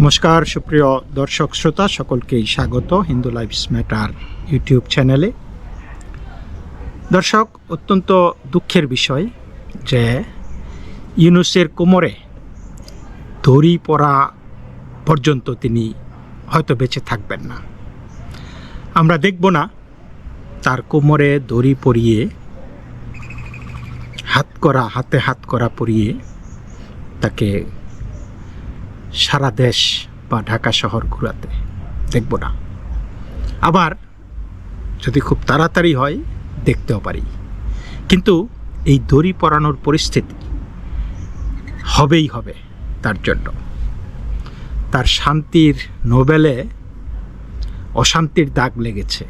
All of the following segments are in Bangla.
নমস্কার, সুপ্রিয় দর্শক শ্রোতা, সকলকেই স্বাগত হিন্দু লাইফস ম্যাটার ইউটিউব চ্যানেলে। দর্শক, অত্যন্ত দুঃখের বিষয় যে ইউনুসের কোমরে দড়ি পরা পর্যন্ত তিনি হয়তো বেঁচে থাকবেন না। আমরা দেখব না তার কোমরে দড়ি পরিয়ে, হাত করা, হাতে হাত করা পরিয়ে তাকে সারা দেশ বা ঢাকা শহর ঘোরাতে। দেখব না। আবার যদি খুব তাড়াতাড়ি হয়, দেখতেও পারি। কিন্তু এই দড়ি পরানোর পরিস্থিতি হবেই হবে তার জন্য। তার শান্তির নোবেলে অশান্তির দাগ লেগেছে।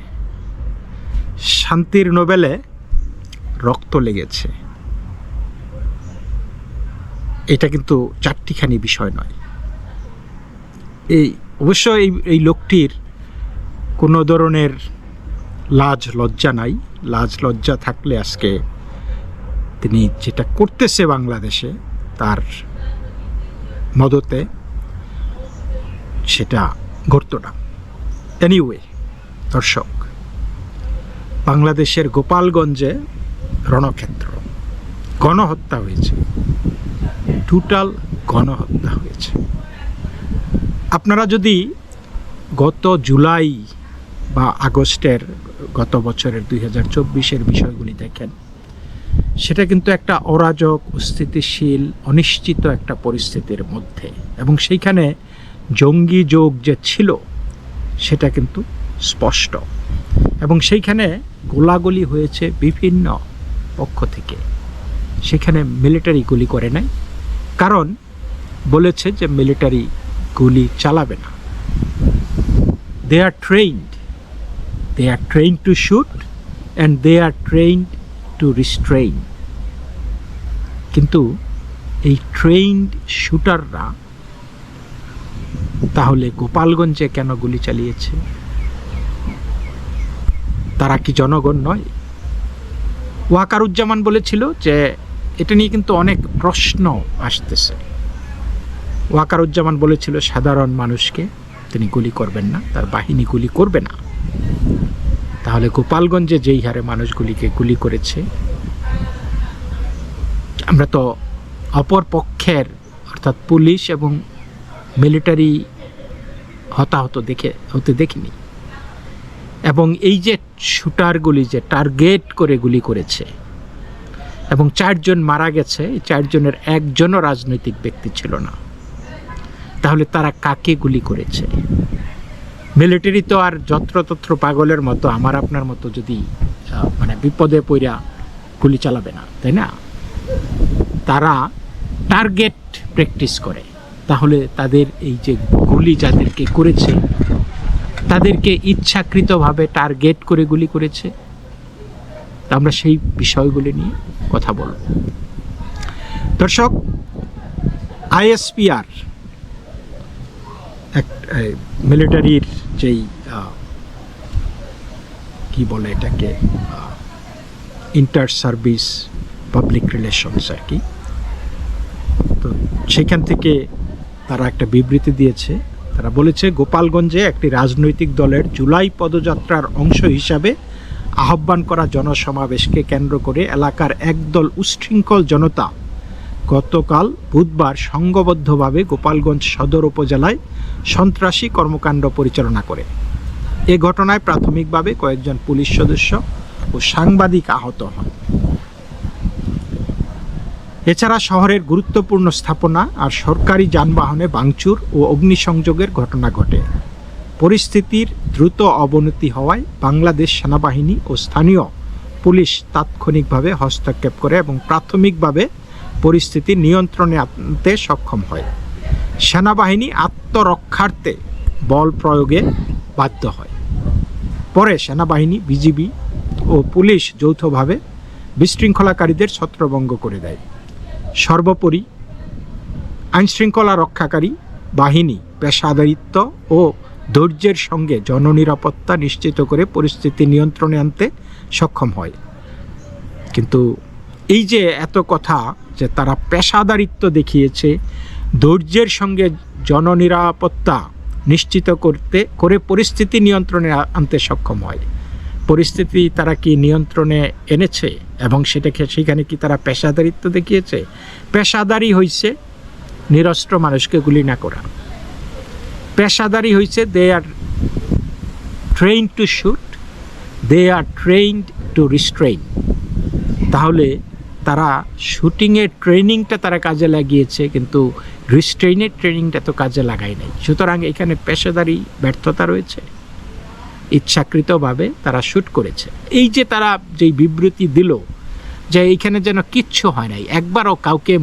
শান্তির নোবেলে রক্ত লেগেছে। এটা কিন্তু চারটিখানি বিষয় নয়। এই অবশ্য এই এই লোকটির কোনো ধরনের লাজ লজ্জা নাই। লাজ লজ্জা থাকলে আজকে তিনি যেটা করতেছে বাংলাদেশে তার মদতে সেটা ঘটতো না। এনিওয়ে দর্শক, বাংলাদেশের গোপালগঞ্জে রণক্ষেত্র, গণহত্যা হয়েছে। টোটাল গণহত্যা হয়েছে। আপনারা যদি গত জুলাই বা আগস্টের গত বছরের দুই হাজার চব্বিশের বিষয়গুলি দেখেন, সেটা কিন্তু একটা অরাজক, অস্থিতিশীল, অনিশ্চিত একটা পরিস্থিতির মধ্যে। এবং সেইখানে জঙ্গি যোগ যে ছিল, সেটা কিন্তু স্পষ্ট। এবং সেইখানে গোলাগুলি হয়েছে বিভিন্ন পক্ষ থেকে। সেখানে মিলিটারি গুলি করে নাই। কারণ বলেছে যে মিলিটারি গুলি চালাবে না। They are trained they are train to shoot and they are trained to restrain কিন্তু এই ট্রেইনড শুটাররা তাহলে গোপালগঞ্জে কেন গুলি চালিয়েছে? তারা কি জনগণ নয়? ওয়াকারুজ্জামান বলেছিল যে এটা নিয়ে কিন্তু অনেক প্রশ্ন আসতেছে। ওয়াকারুজ্জামান বলেছিল, সাধারণ মানুষকে তিনি গুলি করবেন না, তার বাহিনী গুলি করবে না। তাহলে গোপালগঞ্জে যেই হারে মানুষগুলিকে গুলি করেছে, আমরা তো অপর পক্ষের, অর্থাৎ পুলিশ এবং মিলিটারি হতাহত দেখে, হতে দেখিনি। এবং এই যে শুটারগুলি যে টার্গেট করে গুলি করেছে, এবং চারজন মারা গেছে চারজনের একজনও রাজনৈতিক ব্যক্তি ছিল না। তাহলে তারা কাকে গুলি করেছে? মিলিটারি তো আর যত্রতত্র পাগলের মতো আমার আপনার মতো যদি মানে বিপদে পইরা গুলি চালাবে না, তাই না? তারা টার্গেট প্র্যাকটিস করে। তাহলে তাদের এই যে গুলি যাদেরকে করেছে, তাদেরকে ইচ্ছাকৃতভাবে টার্গেট করে গুলি করেছে? আমরা সেই বিষয়গুলি নিয়ে কথা বলব। দর্শক আইএসপিআর এক মিলিটারির যেই কি বলে এটাকে ইন্টার সার্ভিস পাবলিক রিলেশনস আর কি। তো সেখান থেকে তারা একটা বিবৃতি দিয়েছে। তারা বলেছে, গোপালগঞ্জে একটি রাজনৈতিক দলের জুলাই পদযাত্রার অংশ হিসাবে আহ্বান করা জনসমাবেশকে কেন্দ্র করে এলাকার একদল উচ্ছৃঙ্খল জনতা গতকাল বুধবার সংঘবদ্ধভাবে গোপালগঞ্জ সদর উপজেলায় সন্ত্রাসী কর্মকাণ্ড পরিচালনা করে। এ ঘটনায় প্রাথমিকভাবে কয়েকজন পুলিশ সদস্য ও সাংবাদিক আহত হন। এছাড়া শহরের গুরুত্বপূর্ণ স্থাপনা আর সরকারি যানবাহনে ভাঙচুর ও অগ্নিসংযোগের ঘটনা ঘটে। পরিস্থিতির দ্রুত অবনতি হওয়ায় বাংলাদেশ সেনাবাহিনী ও স্থানীয় পুলিশ তাৎক্ষণিকভাবে হস্তক্ষেপ করে এবং প্রাথমিকভাবে পরিস্থিতি নিয়ন্ত্রণে আনতে সক্ষম হয়। সেনাবাহিনী আত্মরক্ষার্থে বল প্রয়োগে বাধ্য হয়। পরে সেনাবাহিনী, বিজিবি ও পুলিশ যৌথভাবে বিশৃঙ্খলাকারীদের ছত্রভঙ্গ করে দেয়। সর্বোপরি আইনশৃঙ্খলা রক্ষাকারী বাহিনী, পেশাদারিত্ব ও ধৈর্যের সঙ্গে জননিরাপত্তা নিশ্চিত করে পরিস্থিতি নিয়ন্ত্রণে আনতে সক্ষম হয়। কিন্তু এই যে এত কথা যে তারা পেশাদারিত্ব দেখিয়েছে, ধৈর্যের সঙ্গে জননিরাপত্তা নিশ্চিত করতে, করে পরিস্থিতি নিয়ন্ত্রণে আনতে সক্ষম হয়। পরিস্থিতি তারা কি নিয়ন্ত্রণে এনেছে এবং সেটাকে সেখানে কি তারা পেশাদারিত্ব দেখিয়েছে? পেশাদারি হইছে নিরস্ত্র মানুষকে গুলি না করা। পেশাদারি হইছে they are train to shoot they are trained to restrain তাহলে তারা শুটিংয়ের ট্রেনিংটা তারা কাজে লাগিয়েছে, কিন্তু রিস্ট্রেইনের ট্রেনিংটা তো কাজে লাগায় নাই। সুতরাং এখানে পেশাদারি ব্যর্থতা রয়েছে। ইচ্ছাকৃতভাবে তারা শ্যুট করেছে। এই যে তারা যেই বিবৃতি দিল, যে এইখানে যেন কিচ্ছু হয় নাই, একবারও কাউকে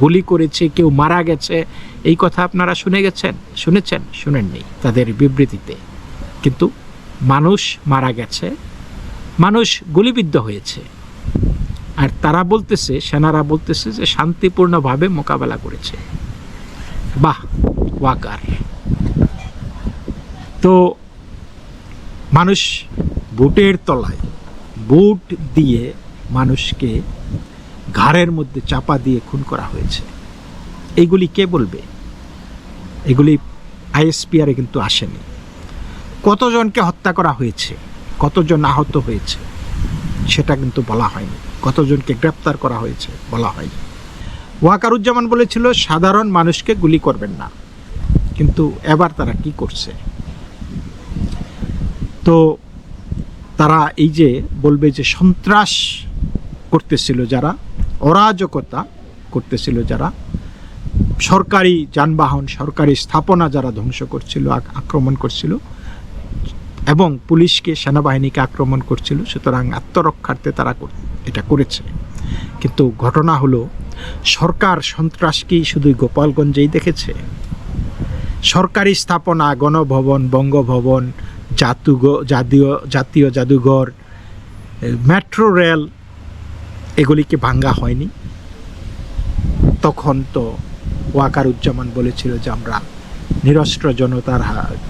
গুলি করেছে, কেউ মারা গেছে, এই কথা আপনারা শুনে গেছেন? শুনেছেন? শুনেননি তাদের বিবৃতিতে। কিন্তু মানুষ মারা গেছে, মানুষ গুলিবিদ্ধ হয়েছে। আর তারা বলতেছে, সেনারা বলতেছে যে শান্তিপূর্ণভাবে মোকাবেলা করেছে। বাহ, ওয়াকার। তো মানুষ বুটের তলায় বুট দিয়ে মানুষকে ঘাড়ের মধ্যে চাপা দিয়ে খুন করা হয়েছে। এইগুলি কে বলবে? এগুলি আইএসপিআরে কিন্তু আসেনি। কতজনকে হত্যা করা হয়েছে? কতজন আহত হয়েছে? সেটা কিন্তু বলা হয়নি। কতজনকে গ্রেপ্তার করা হয়েছে বলা হয়নি। ওয়াকারুজ্জামান বলেছিল, সাধারণ মানুষকে গুলি করবেন না। কিন্তু এবার তারা কি করছে? তো তারা এই যে বলবে যে সন্ত্রাস করতেছিল যারা, অরাজকতা করতেছিল যারা, সরকারি যানবাহন, সরকারি স্থাপনা যারা ধ্বংস করছিল আক- আক্রমণ করছিল এবং পুলিশকে সেনাবাহিনীকে আক্রমণ করছিল, সুতরাং আত্মরক্ষার্থে তারা এটা করেছে। কিন্তু ঘটনা হলো, সরকার সন্ত্রাস কি শুধুই গোপালগঞ্জেই দেখেছে? সরকারি স্থাপনা, গণভবন, বঙ্গভবন, জাতুগ জাতীয় জাতীয় জাদুঘর, মেট্রো রেল, এগুলিকে ভাঙ্গা হয়নি। তখন তো ওয়াকারুজ্জামান বলেছিল যে আমরা নিরস্ত্র জনতার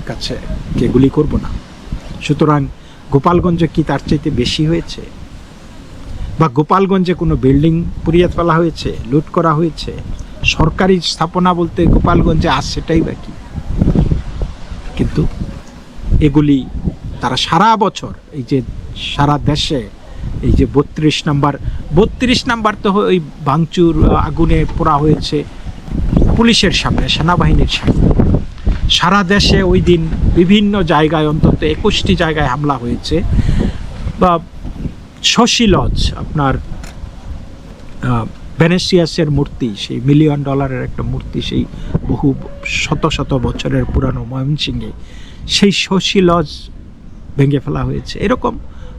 কাছে কে গুলি করব না। সুতরাং গোপালগঞ্জে কি তার চাইতে বেশি হয়েছে? বা গোপালগঞ্জে কোনো বিল্ডিং পুড়িয়ে ফেলা হয়েছে, লুট করা হয়েছে? সরকারি স্থাপনা বলতে গোপালগঞ্জে আজ সেটাই বাকি। কিন্তু এগুলি তারা সারা বছর, এই যে সারা দেশে, এই যে বত্রিশ নাম্বার বত্রিশ নাম্বার তো ওই ভাঙচুর আগুনে পোড়া হয়েছে পুলিশের সামনে, সেনাবাহিনীর সামনে। সারা দেশে ওই দিন বিভিন্ন জায়গায় অন্তত একুশটি জায়গায় হামলা হয়েছে। বা শশী লজ, আপনার ভেনেসিয়াসের মূর্তি, সেই মিলিয়ন ডলারের একটা মূর্তি, সেই বহু শত শত বছরের পুরানো ময়মনসিংহে, সেই শশী লজ ভেঙে ফেলা হয়েছে। এরকম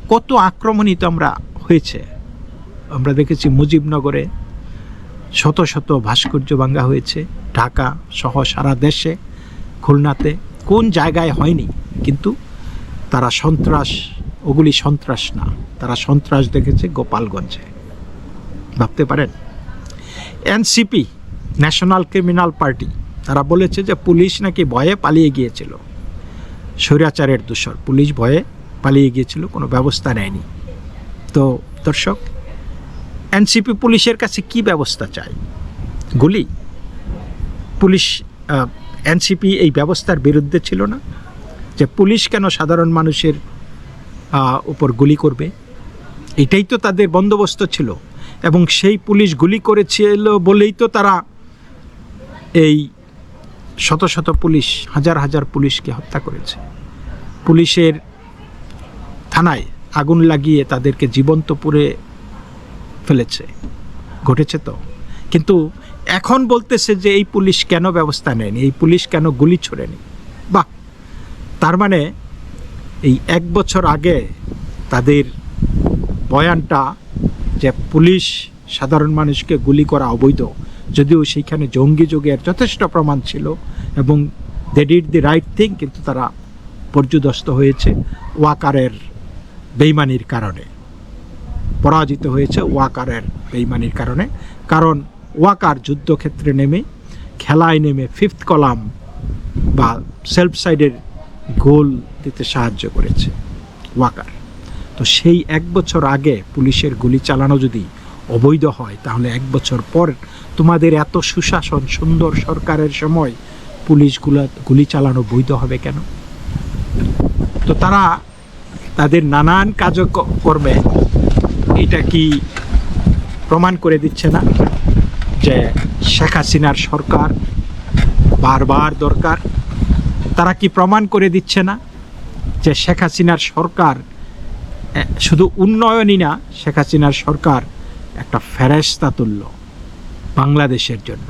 কত আক্রমণই তো আমরা হয়েছে। আমরা দেখেছি মুজিবনগরে শত শত ভাস্কর্য ভাঙ্গা হয়েছে। ঢাকা সহ সারা দেশে খুলনাতে কোন জায়গায় হয়নি, কিন্তু তারা সন্ত্রাস, ওগুলি সন্ত্রাস না, তারা সন্ত্রাস দেখেছে গোপালগঞ্জে। ভাবতে পারেন? এনসিপি, ন্যাশনাল ক্রিমিনাল পার্টি, তারা বলেছে যে পুলিশ নাকি ভয়ে পালিয়ে গিয়েছিল। স্বৈরাচারের দোষর, পুলিশ ভয়ে পালিয়ে গিয়েছিল, কোনো ব্যবস্থা নেয়নি। তো দর্শক, এনসিপি পুলিশের কাছে কি ব্যবস্থা চায়? গুলি? পুলিশ এনসিপি এই ব্যবস্থার বিরুদ্ধে ছিল না, যে পুলিশ কেন সাধারণ মানুষের উপর গুলি করবে? এটাই তো তাদের বন্দোবস্ত ছিল। এবং সেই পুলিশ গুলি করেছিল বলেই তো তারা এই শত শত পুলিশ, হাজার হাজার পুলিশকে হত্যা করেছে। পুলিশের থানায় আগুন লাগিয়ে তাদেরকে জীবন্ত পুড়ে ফেলেছে। ঘটেছে তো। কিন্তু এখন বলতেছে যে এই পুলিশ কেন ব্যবস্থা নেয়নি? এই পুলিশ কেন গুলি ছোড়েনি? বাহ! তার মানে এই এক বছর আগে তাদের বয়ানটা যে পুলিশ সাধারণ মানুষকে গুলি করা অবৈধ, যদিও সেইখানে জঙ্গি যোগের যথেষ্ট প্রমাণ ছিল এবং they did the right thing কিন্তু তারা পর্যুদস্ত হয়েছে ওয়াকারের বেইমানির কারণে, পরাজিত হয়েছে ওয়াকারের বেইমানির কারণে। কারণ ওয়াকার যুদ্ধক্ষেত্রে নেমে, খেলায় নেমে ফিফথ কলাম বা সেলফ সাইডের গোল দিতে সাহায্য করেছে ওয়াকার। তো সেই এক বছর আগে পুলিশের গুলি চালানো যদি অবৈধ হয়, তাহলে এক বছর পর তোমাদের এত সুশাসন, সুন্দর সরকারের সময় পুলিশগুলা গুলি চালানো বৈধ হবে কেন? তো তারা তাদের নানান কাজকর্মে এটা কি প্রমাণ করে দিচ্ছে না? যে শেখ হাসিনার সরকার বারবার দরকার, তারা কি প্রমাণ করে দিচ্ছে না যে শেখ হাসিনার সরকার শুধু উন্নয়নই না, শেখ হাসিনার সরকার একটা ফেরেস্তা তুল্য বাংলাদেশের জন্য?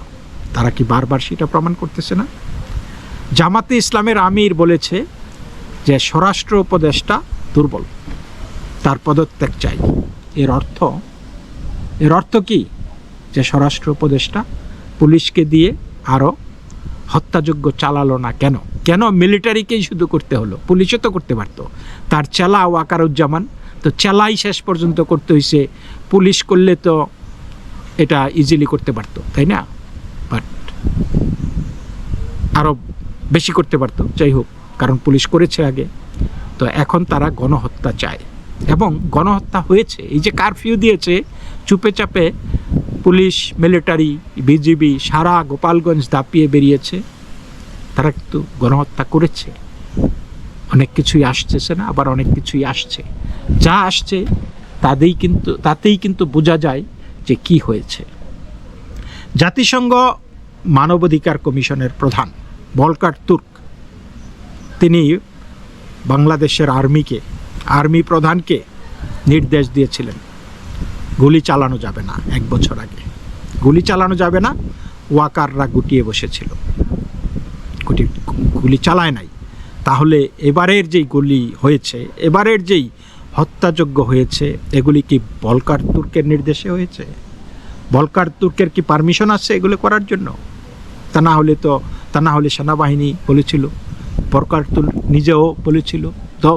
তারা কি বারবার সেটা প্রমাণ করতেছে না? জামাতে ইসলামের আমির বলেছে যে স্বরাষ্ট্র উপদেষ্টা দুর্বল, তার পদত্যাগ চাই। এর অর্থ এর অর্থ কি? যে স্বরাষ্ট্র উপদেষ্টা পুলিশকে দিয়ে আরও হত্যাযোগ্য চালালো না কেন? কেন মিলিটারিকেই শুধু করতে হলো? পুলিশও তো করতে পারতো। তার চেলা ওয়াকারুজ্জামান তো চেলাই শেষ পর্যন্ত করতে হয়েছে পুলিশ করলে তো এটা ইজিলি করতে পারতো, তাই না? বাট আরও বেশি করতে পারতো। যাই হোক, কারণ পুলিশ করেছে আগে। তো এখন তারা গণহত্যা চায়। এবং গণহত্যা হয়েছে। এই যে কারফিউ দিয়েছে, চুপে চাপে পুলিশ মিলিটারি বিজিবি সারা গোপালগঞ্জ দাপিয়ে বেরিয়েছে। তারা কিন্তু গণহত্যা করেছে। অনেক কিছুই আসতেছে না? আবার অনেক কিছুই আসছে। যা আসছে তাতেই কিন্তু তাতেই কিন্তু বোঝা যায় যে কি হয়েছে। জাতিসংঘ মানবাধিকার কমিশনের প্রধান বলকার তুর্ক, তিনি বাংলাদেশের আর্মিকে আর্মি প্রধানকে নির্দেশ দিয়েছিলেন, গুলি চালানো যাবে না এক বছর আগে। গুলি চালানো যাবে না, ওয়াকাররা গুটিয়ে বসেছিল। গুটি, গুলি চালায় নাই। তাহলে এবারের যেই গুলি হয়েছে, এবারের যেই হত্যাযোগ্য হয়েছে, এগুলি কি বলকার তুর্কের নির্দেশে হয়েছে? বলকার তুর্কের কি পারমিশন আছে এগুলো করার জন্য? তা না হলে তো, তা না হলে সেনাবাহিনী বলেছিল বরকার নিজেও বলেছিল। তো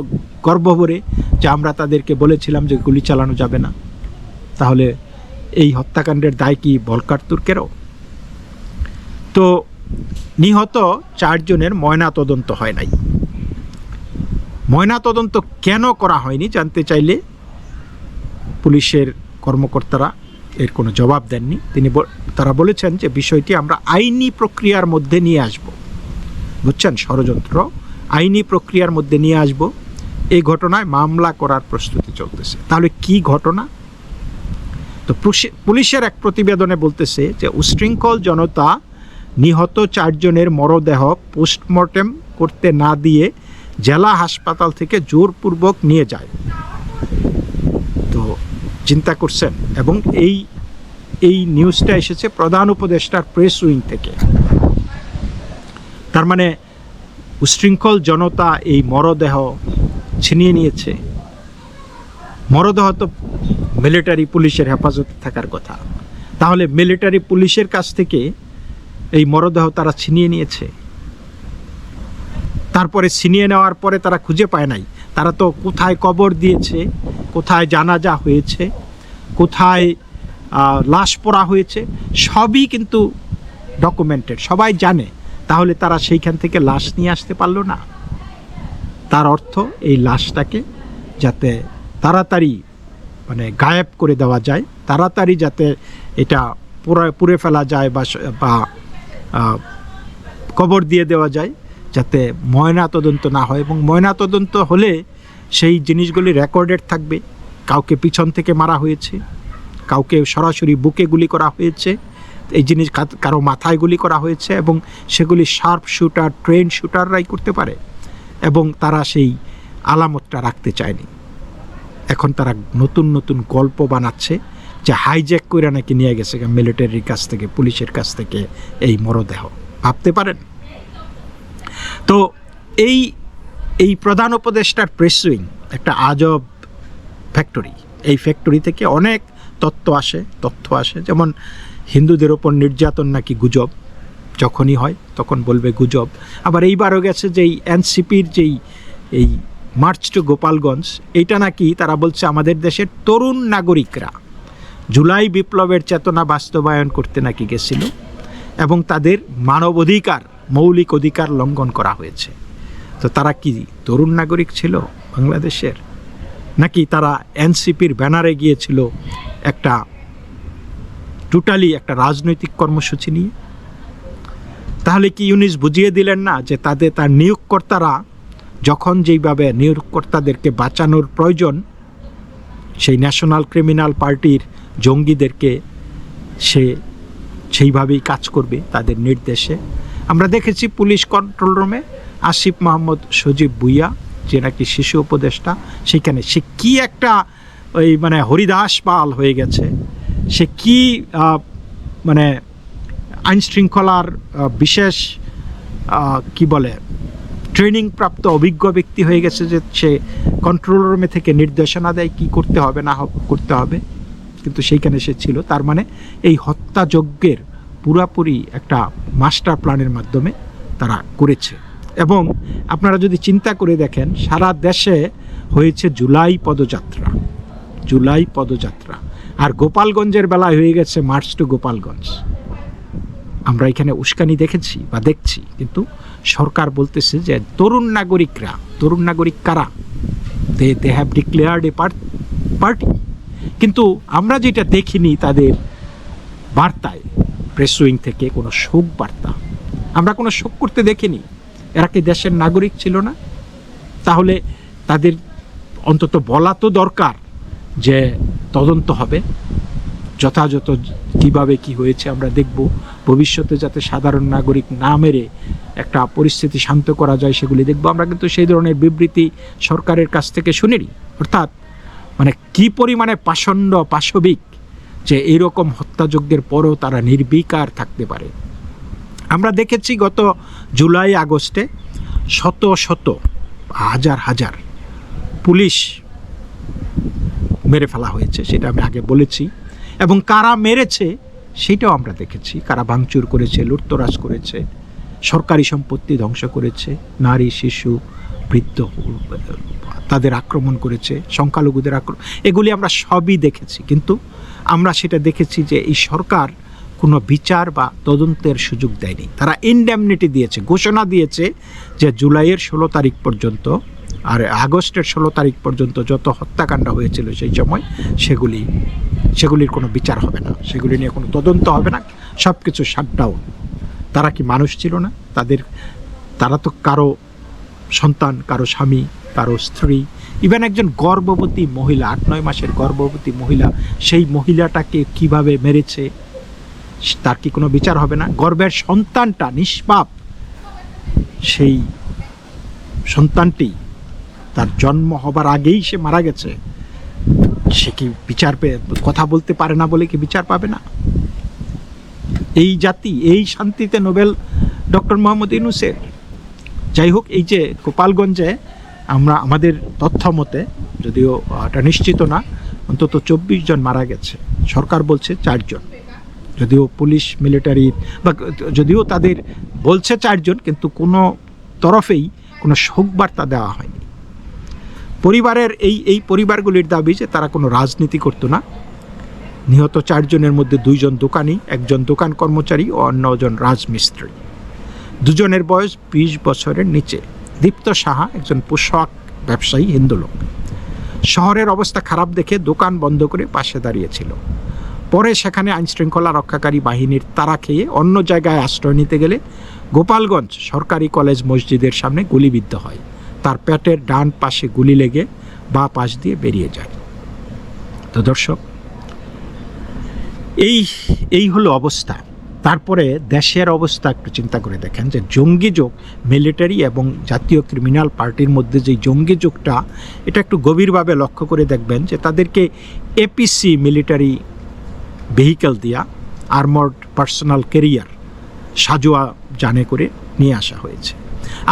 গর্ব ভরে যে আমরা তাদেরকে বলেছিলাম যে গুলি চালানো যাবে না। তাহলে এই হত্যাকাণ্ডের দায় কি বলকার তুর্কেরও? তো নিহত চারজনের ময়না তদন্ত হয় নাই। ময়না তদন্ত কেন করা হয়নি জানতে চাইলে পুলিশের কর্মকর্তারা এর কোনো জবাব দেননি। তিনি তারা বলেছেন যে বিষয়টি আমরা আইনি প্রক্রিয়ার মধ্যে নিয়ে আসব। বুঝছেন? ষড়যন্ত্র আইনি প্রক্রিয়ার মধ্যে নিয়ে আসব। এই ঘটনায় মামলা করার প্রস্তুতি চলতেছে। তাহলে কি ঘটনা? তো পুলিশে- পুলিশের এক প্রতিবেদনে বলতেছে যে, উশৃঙ্খল জনতা নিহত চারজনের মরদেহ পোস্টমর্টেম করতে না দিয়ে জেলা হাসপাতাল থেকে জোরপূর্বক নিয়ে যায়। তো চিন্তা করছেন? এবং এই এই নিউজটা এসেছে প্রধান উপদেষ্টার প্রেস উইং থেকে। তার মানে উশৃঙ্খল জনতা এই মরদেহ ছিনিয়ে নিয়েছে। মরদেহ তো মিলিটারি পুলিশের হেফাজতে থাকার কথা। তাহলে মিলিটারি পুলিশের কাছ থেকে এই মরদেহ তারা ছিনিয়ে নিয়েছে। তারপরে ছিনিয়ে নেওয়ার পরে তারা খুঁজে পায় নাই। তারা তো কোথায় কবর দিয়েছে, কোথায় জানাজা হয়েছে, কোথায় লাশ পড়া হয়েছে, সবই কিন্তু ডকুমেন্টেড সবাই জানে। তাহলে তারা সেইখান থেকে লাশ নিয়ে আসতে পারল না। তার অর্থ এই লাশটাকে যাতে তাড়াতাড়ি মানে গায়েব করে দেওয়া যায়, তাড়াতাড়ি যাতে এটা পুরো পুড়ে ফেলা যায় বা বা কবর দিয়ে দেওয়া যায় যাতে ময়না তদন্ত না হয় এবং ময়না তদন্ত হলে সেই জিনিসগুলি রেকর্ডেড থাকবে। কাউকে পিছন থেকে মারা হয়েছে, কাউকে সরাসরি বুকে গুলি করা হয়েছে, এই জিনিস কারও মাথায় গুলি করা হয়েছে এবং সেগুলি শার্প শুটার, ট্রেন শুটাররাই করতে পারে। এবং তারা সেই আলামতটা রাখতে চায়নি। এখন তারা নতুন নতুন গল্প বানাচ্ছে যে হাইজ্যাক করে নাকি নিয়ে গেছে মিলিটারির কাছ থেকে, পুলিশের কাছ থেকে এই মরদেহ। ভাবতে পারেন? তো এই এই প্রধান উপদেষ্টার প্রেস উইং একটা আজব ফ্যাক্টরি এই ফ্যাক্টরি থেকে অনেক তত্ত্ব আসে, তথ্য আসে। যেমন হিন্দুদের ওপর নির্যাতন নাকি গুজব। যখনই হয়, তখন বলবে গুজব। আবার এইবারও গেছে যে এই এনসিপির যেই, এই মার্চ টু গোপালগঞ্জ, এইটা নাকি তারা বলছে আমাদের দেশের তরুণ নাগরিকরা জুলাই বিপ্লবের চেতনা বাস্তবায়ন করতে নাকি গেছিল এবং তাদের মানব অধিকার, মৌলিক অধিকার লঙ্ঘন করা হয়েছে। তো তারা কি তরুণ নাগরিক ছিল বাংলাদেশের? নাকি তারা এনসিপির ব্যানারে গিয়েছিল একটা, টোটালি একটা রাজনৈতিক কর্মসূচি নিয়ে? তাহলে কি ইউনিস বুঝিয়ে দিলেন না যে তাদের তার নিয়োগকর্তারা যখন যেইভাবে নিয়োগকর্তাদেরকে বাঁচানোর প্রয়োজন, সেই ন্যাশনাল ক্রিমিনাল পার্টির জঙ্গিদেরকে সে সেইভাবেই কাজ করবে তাদের নির্দেশে। আমরা দেখেছি পুলিশ কন্ট্রোল রুমে আসিফ মোহাম্মদ সজীব ভুইয়া, যে নাকি শিশু উপদেষ্টা, সেখানে সে কি একটা ওই মানে হরিদাস পাল হয়ে গেছে। সে কি মানে আইন শৃঙ্খলার বিশেষ কি বলে ট্রেনিং প্রাপ্ত অভিজ্ঞ ব্যক্তি হয়ে গেছে যে সে কন্ট্রোল রুমে থেকে নির্দেশনা দেয় কি করতে হবে, না করতে হবে। কিন্তু সেইখানে সে ছিল। তার মানে এই হত্যাযজ্ঞের পুরাপুরি একটা মাস্টার প্ল্যানের মাধ্যমে তারা করেছে। এবং আপনারা যদি চিন্তা করে দেখেন, সারা দেশে হয়েছে জুলাই পদযাত্রা। জুলাই পদযাত্রা। আর গোপালগঞ্জের বেলায় হয়ে গেছে মার্চ টু গোপালগঞ্জ। আমরা এখানে উস্কানি দেখেছি বা দেখছি, কিন্তু সরকার বলতেছে যে তরুণ নাগরিকরা, তরুণ নাগরিক কারা? They they have declared a party কিন্তু আমরা যেটা দেখিনি তাদের বার্তায় প্রেস উইং থেকে কোনো শোক বার্তা। আমরা কোনো শোক করতে দেখিনি। এরা কি দেশের নাগরিক ছিল না? তাহলে তাদের অন্তত বলা তো দরকার যে তদন্ত হবে। যথাযথ কীভাবে কি হয়েছে আমরা দেখব। ভবিষ্যতে যাতে সাধারণ নাগরিক না মেরে একটা পরিস্থিতি শান্ত করা যায় সেগুলি দেখব। আমরা কিন্তু সেই ধরনের বিবৃতি সরকারের কাছ থেকে শুনিনি। অর্থাৎ মানে কি পরিমাণে পাষণ্ড, পাশবিক যে এরকম হত্যাযজ্ঞের পরও তারা নির্বিকার থাকতে পারে। আমরা দেখেছি গত জুলাই, আগস্টে শত শত, হাজার হাজার পুলিশ মেরে ফেলা হয়েছে, সেটা আমি আগে বলেছি। এবং কারা মেরেছে সেটাও আমরা দেখেছি। কারা ভাঙচুর করেছে, লুটতরাজ করেছে, সরকারি সম্পত্তি ধ্বংস করেছে, নারী, শিশু, বৃদ্ধ, তাদের আক্রমণ করেছে, সংখ্যালঘুদের আক্রমণ, এগুলি আমরা সবই দেখেছি। কিন্তু আমরা সেটা দেখেছি যে এই সরকার কোনো বিচার বা তদন্তের সুযোগ দেয়নি। তারা ইনডেমনিটি দিয়েছে, ঘোষণা দিয়েছে যে জুলাইয়ের ষোলো তারিখ পর্যন্ত আর আগস্টের ষোলো তারিখ পর্যন্ত যত হত্যাকাণ্ড হয়েছিল সেই সময় সেগুলি সেগুলির কোনো বিচার হবে না। সেগুলি নিয়ে কোনো তদন্ত হবে না। সব কিছু শাটডাউন তারা কি মানুষ ছিল না? তাদের, তারা তো কারও সন্তান, কারও স্বামী, কারও স্ত্রী। ইভেন একজন গর্ভবতী মহিলা, আট, নয় মাসের গর্ভবতী মহিলা, সেই মহিলাটাকে কীভাবে মেরেছে, তার কি কোনো বিচার হবে না? গর্ভের সন্তানটা নিষ্পাপ। সেই সন্তানটি তার জন্ম হবার আগেই সে মারা গেছে। সে কি বিচার কথা বলতে পারে না বলে কি বিচার পাবে না? এই জাতি, এই শান্তিতে নোবেল ডক্টর মোহাম্মদ ইউনুসের। যাই হোক, এই যে গোপালগঞ্জে আমরা, আমাদের তথ্য মতে যদিও এটা নিশ্চিত না, অন্তত চব্বিশ জন মারা গেছে। সরকার বলছে চারজন যদিও পুলিশ, মিলিটারি বা যদিও তাদের বলছে চারজন কিন্তু কোনো তরফেই কোনো শোক বার্তা দেওয়া হয়নি। পরিবারের এই এই পরিবারগুলির দাবি যে তারা কোনো রাজনীতি করতো না। নিহত চারজনের মধ্যে দুইজন দোকানি, একজন দোকান কর্মচারী ও অন্যজন রাজমিস্ত্রি। দুজনের বয়স বিশ বছরের নিচে। দীপ্ত সাহা একজন পোশাক ব্যবসায়ী, হিন্দু লোক। শহরের অবস্থা খারাপ দেখে দোকান বন্ধ করে পাশে দাঁড়িয়েছিল। পরে সেখানে আইনশৃঙ্খলা রক্ষাকারী বাহিনীর তারা খেয়ে অন্য জায়গায় আশ্রয় নিতে গেলে গোপালগঞ্জ সরকারি কলেজ মসজিদের সামনে গুলিবিদ্ধ হয়। তার পেটের ডান পাশে গুলি লেগে বা পাশ দিয়ে বেরিয়ে যায়। তো দর্শক, এই এই হলো অবস্থা। তারপরে দেশের অবস্থা একটু চিন্তা করে দেখেন যে জঙ্গি যোগ মিলিটারি এবং জাতীয় ক্রিমিনাল পার্টির মধ্যে যে জঙ্গি যোগটা, এটা একটু গভীরভাবে লক্ষ্য করে দেখবেন যে তাদেরকে এপিসি মিলিটারি ভেহিক্যাল দিয়া আর্মড পার্সোনাল কেরিয়ার সাজোয়া জানে করে নিয়ে আসা হয়েছে।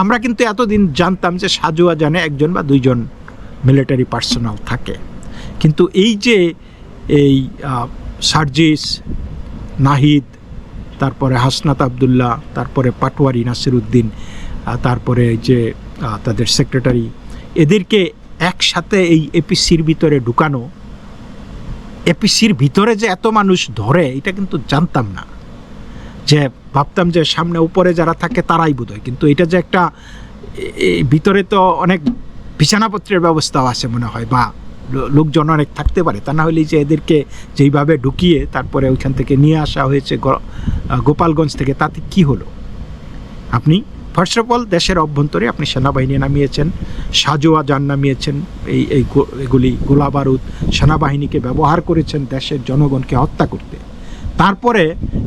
আমরা কিন্তু এতদিন জানতাম যে সাজুয়া জানে একজন বা দুইজন মিলিটারি পার্সোনাল থাকে। কিন্তু এই যে এই সার্জিস, নাহিদ, তারপরে হাসনাত আবদুল্লাহ, তারপরে পাটোয়ারি নাসির উদ্দিন তারপরে যে তাদের সেক্রেটারি এদেরকে একসাথে এই এপিসির ভিতরে ঢুকানো, এপিসির ভিতরে যে এত মানুষ ধরে, এটা কিন্তু জানতাম না। যে ভাবতাম যে সামনে উপরে যারা থাকে তারাই বোধ কিন্তু এটা যে একটা ভিতরে তো অনেক বিছানাপত্রের ব্যবস্থাও আছে মনে হয়, বা লোকজন অনেক থাকতে পারে। তা না হলে যে এদেরকে যেইভাবে ঢুকিয়ে তারপরে ওইখান থেকে নিয়ে আসা হয়েছে গোপালগঞ্জ থেকে, তাতে কি হলো? আপনি, ফার্স্ট অফ অল দেশের অভ্যন্তরে আপনি সেনাবাহিনী নামিয়েছেন, সাজোয়া যান নামিয়েছেন, এই এই এগুলি গোলা বারুদ সেনাবাহিনীকে ব্যবহার করেছেন, দেশের জনগণকে হত্যা করতে। তারপরে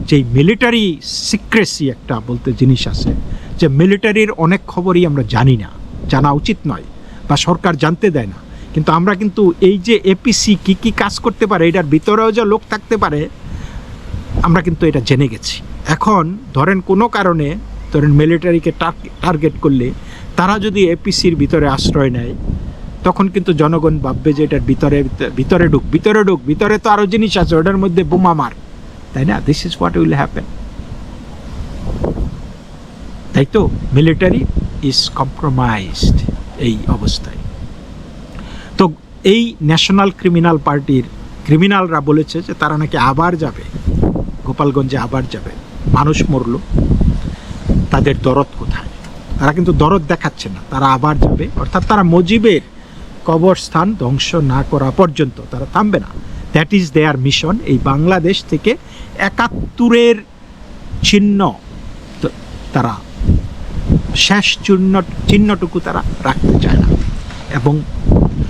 যেই মিলিটারি সিক্রেসি একটা বলতে জিনিস আছে, যে মিলিটারির অনেক খবরই আমরা জানি না, জানা উচিত নয় বা সরকার জানতে দেয় না। কিন্তু আমরা কিন্তু এই যে এপিসি কি কি কাজ করতে পারে, এটার ভিতরেও যে লোক থাকতে পারে, আমরা কিন্তু এটা জেনে গেছি। এখন ধরেন কোনো কারণে ধরেন মিলিটারিকে টার্গেট করলে তারা যদি এপিসির ভিতরে আশ্রয় নেয়, তখন কিন্তু জনগণ ভাববে যে এটার ভিতরে ভিতরে ঢুক ভিতরে ঢুক, ভিতরে তো আরও জিনিস আছে, ওটার মধ্যে বোমা মার। তাই না? This is what will happen তাই তো মিলিটারি ইজ কম্প্রোমাইজড এই অবস্থায়। তো এই ন্যাশনাল ক্রিমিনাল পার্টির ক্রিমিনালরা বলেছে যে তারা নাকি আবার যাবে, গোপালগঞ্জে আবার যাবে। মানুষ মরল, তাদের দরদ কোথায়? তারা কিন্তু দরদ দেখাচ্ছে না, তারা আবার যাবে। অর্থাৎ তারা মজিবের কবরস্থান ধ্বংস না করা পর্যন্ত তারা থামবে না। দ্যাট ইজ দেয়ার মিশন এই বাংলাদেশ থেকে একাত্তরের চিহ্ন তারা, শেষ চিহ্ন, চিহ্নটুকু তারা রাখতে চায় না। এবং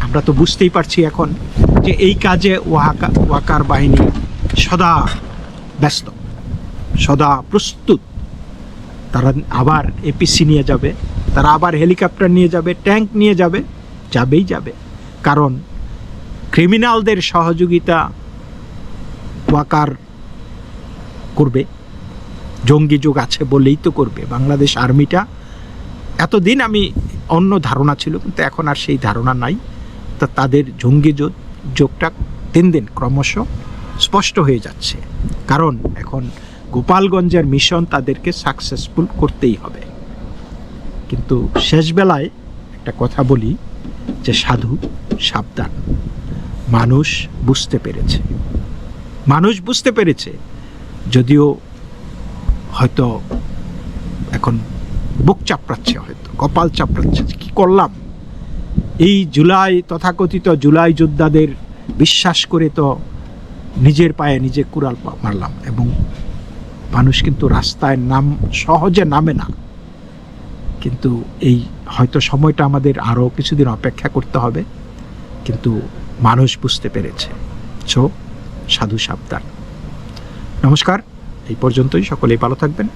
আমরা তো বুঝতেই পারছি এখন যে এই কাজে ওয়াকা, ওয়াকার বাহিনী সদা ব্যস্ত, সদা প্রস্তুত। তারা আবার এপিসি নিয়ে যাবে, তারা আবার হেলিকপ্টার নিয়ে যাবে, ট্যাঙ্ক নিয়ে যাবে, যাবেই যাবে। কারণ ক্রিমিনালদের সহযোগিতা ওয়াকার করবে, জঙ্গি যুগ আছে বলেই তো করবে। বাংলাদেশ আর্মিটা, এতদিন আমি অন্য ধারণা ছিল, কিন্তু এখন আর সেই ধারণা নাই। তা তাদের জঙ্গি যো- যোগটা দিন দিন ক্রমশ স্পষ্ট হয়ে যাচ্ছে। কারণ এখন গোপালগঞ্জের মিশন তাদেরকে সাকসেসফুল করতেই হবে। কিন্তু শেষ বেলায় একটা কথা বলি, যে সাধু সাবধান। মানুষ বুঝতে পেরেছে। মানুষ বুঝতে পেরেছে যদিও হয়তো এখন বুক চাপড়াচ্ছে হয়তো, কপাল চাপড়াচ্ছে, কি করলাম? এই জুলাই, তথাকথিত জুলাই যোদ্ধাদের বিশ্বাস করে তো নিজের পায়ে নিজে কুড়াল মারলাম এবং মানুষ কিন্তু রাস্তায় নাম, সহজে নামে না। কিন্তু এই হয়তো সময়টা আমাদের আরও কিছুদিন অপেক্ষা করতে হবে, কিন্তু মানুষ বুঝতে পেরেছে। সো, সাধু সাবধান। নমস্কার এই পর্যন্তই সকলেই ভালো থাকবেন।